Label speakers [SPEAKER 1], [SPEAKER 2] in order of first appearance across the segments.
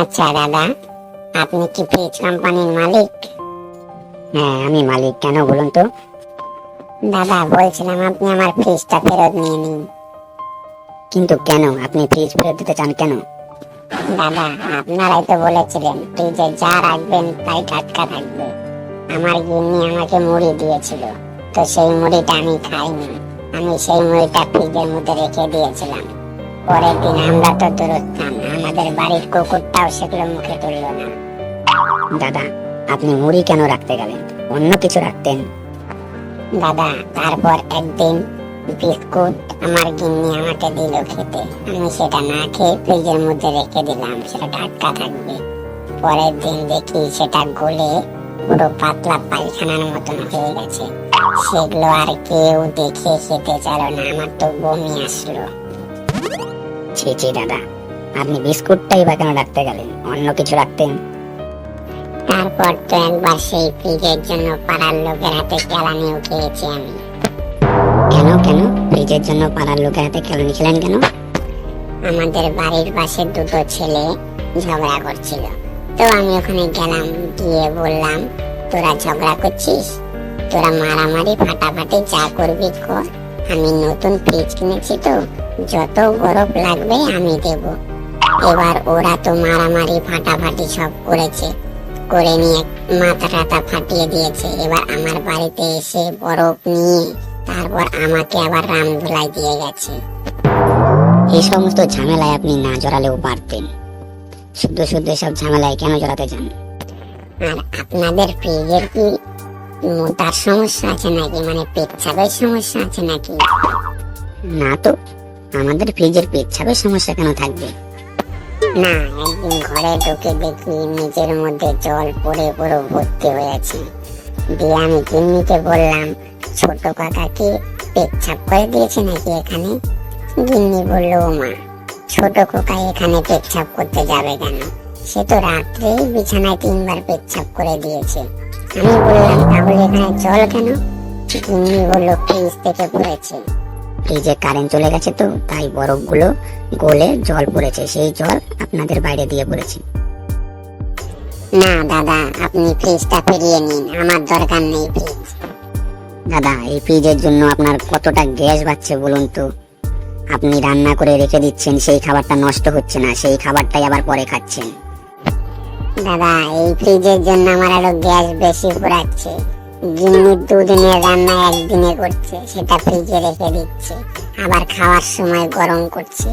[SPEAKER 1] আচ্ছা দাদা আপনি কি ফ্রিজ কোম্পানির মালিক?
[SPEAKER 2] হ্যাঁ আমি মালিক কেন বলুন তো?
[SPEAKER 1] দাদা বলছিলাম আপনি আমার ফ্রিজটা ফেরত নিয়ে নিন।
[SPEAKER 2] কিন্তু কেন? আপনি ফ্রিজ ফেরত দিতে চান কেন?
[SPEAKER 1] দাদা আপনারাই তো বলেছিলেন ফ্রিজে যা রাখবেন তাই টাটকা থাকবে। আমার গিন্নি আমাকে মুড়ি দিয়েছিল তো সেই মুড়িটা আমি খাইনি। আমি সেই মুড়িটা ফ্রিজের মধ্যে রেখে দিয়েছিলাম। পরের দিন আমরা তো দূরত্বাম আমাদের বাড়ির কুকুরটাও সেগুলো মুখে তুললো না।
[SPEAKER 2] দাদা আপনি মুড়ি কেন রাখতে গেলেন? অন্য কিছু রাখতেন।
[SPEAKER 1] দাদা তারপর একদিন বিস্কুট আমার গিন্নি আমাকে দিল খেতে। আমি সেটা না খেয়ে ফ্রিজের মধ্যে রেখে দিলাম সেটা টাটকা থাকবে। পরের দিন দেখি সেটা গলে পুরো পাতলা পায়খানার মতন হয়ে গেছে। সেগুলো আর কেউ দেখে খেতে চাইল না আমার তো বমি আসলো।
[SPEAKER 2] ছি ছি দাদা আপনি বিস্কুটটাই বা কেন রাখতে গেলেন? অন্য কিছু রাখতেন?
[SPEAKER 1] তারপর তো একবার সেই ফ্রিজের জন্য পাড়ার লোকের হাতে কেলানিও খেয়েছি আমি।
[SPEAKER 2] কেন কেন? ফ্রিজের জন্য পাড়ার লোকের হাতে কেন খেলেন কেন?
[SPEAKER 1] আমাদের বাড়ির পাশে দুটো ছেলে ঝগড়া করছিল। তো আমি ওখানে গেলাম গিয়ে বললাম তোরা ঝগড়া করছিস? তোরা মারামারি ফাটাফাটি যা করবি কর। আমি নতুন ফ্রিজ কিনেছি তো যত বরফ লাগবে আমি দেব। এবার ওরা তো মারামারি ফাটাফাটি সব করেছে। করে নিয়ে মাথা টাথা ফাটিয়ে দিয়েছে। এবার আমার বাড়িতে এসে বরফ নিয়ে তারপর আমাকে আবার রাম ধুলাই দিয়ে গেছে।
[SPEAKER 2] এই সমস্ত ঝামেলায় আপনি না জড়ালেও পারতেন। শুদ্ধ শুদ্ধ সব ঝামেলায় কেন জড়াতে চান
[SPEAKER 1] আর আপনাদের ফ্রিজের কি মোটার সমস্যা আছে নাকি? মানে পেচ্ছাপের সমস্যা আছে নাকি?
[SPEAKER 2] না তো। আমাদের ফ্রিজের পেচ্ছাপের সমস্যা কেন থাকবে?
[SPEAKER 1] না, একদিন ঘরে ঢুকে দেখি নিজের মধ্যে জল পড়ে পুরো ভর্তি হয়েছে দিয়ে আমি গিন্নিকে বললাম, ছোট কাকাকে পেচ্ছাপ করে দিয়েছে নাকি এখানে? গিন্নি বলল, "ও মা, ছোট কোকা এখানে পেচ্ছাপ করতে যাবে কেন? সে তো রাত্রেই বিছানায় তিনবার পেচ্ছাপ করে দিয়েছে। আমি বললাম, তাহলে এখানে জল কেন? গিন্নি বলল, ফ্রিজ থেকে পড়েছে।
[SPEAKER 2] ফ্রিজে কারেন্ট চলে গেছে তো তাই বরফগুলো গলে জল পড়েছে। সেই জল আপনাদের বাইরে দিয়ে পড়েছে।
[SPEAKER 1] না দাদা আপনি ফ্রিজটা ফিরিয়ে নিন। আমার দরকার নেই ফ্রিজ
[SPEAKER 2] দাদা এই ফ্রিজের জন্য আপনার কতটা গ্যাস বাড়ছে বলুন তো? আপনি রান্না করে রেখে দিচ্ছেন সেই খাবারটা নষ্ট হচ্ছে না সেই খাবারটাই আবার পরে খাচ্ছেন।
[SPEAKER 1] দাদা এই ফ্রিজের জন্য আমার আরও গ্যাস বেশি পুরাচ্ছে গিন্নি দুদিনের রান্না একদিনে করছে, সেটা ফ্রিজে রেখে দিচ্ছে, আবার খাওয়ার সময় গরম করছে,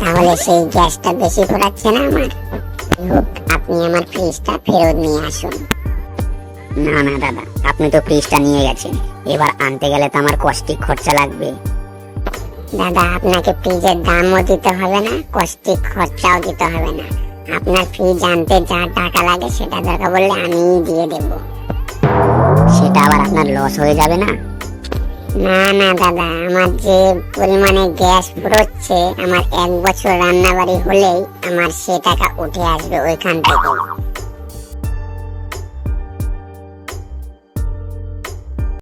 [SPEAKER 1] তাহলে সেই গ্যাসটা বেশি পুরাচ্ছে না আমার? আপনি আমার ফ্রিজটা ফেরত নিয়ে আসুন।
[SPEAKER 2] না না, দাদা, আপনি তো ফ্রিজটা নিয়ে গেছেন, এবার আনতে গেলে তো আমার কষ্টিক খরচা লাগবে।
[SPEAKER 1] দাদা, আপনাকে ফ্রিজের দামও দিতে হবে না, কষ্টিক খরচাও দিতে হবে না। আপনার ফ্রিজ আনতে যা টাকা লাগে সেটা দরকার বললে আমিই দিয়ে দেবো।
[SPEAKER 2] সেটা আবার আপনার লস হয়ে যাবে না?
[SPEAKER 1] না না, দাদা, আমার যে পরিমাণে গ্যাস পুরোচ্ছে আমার এক বছর রান্না বাড়ি হলেই আমার সে টাকা উঠে আসবে ওইখান থেকে।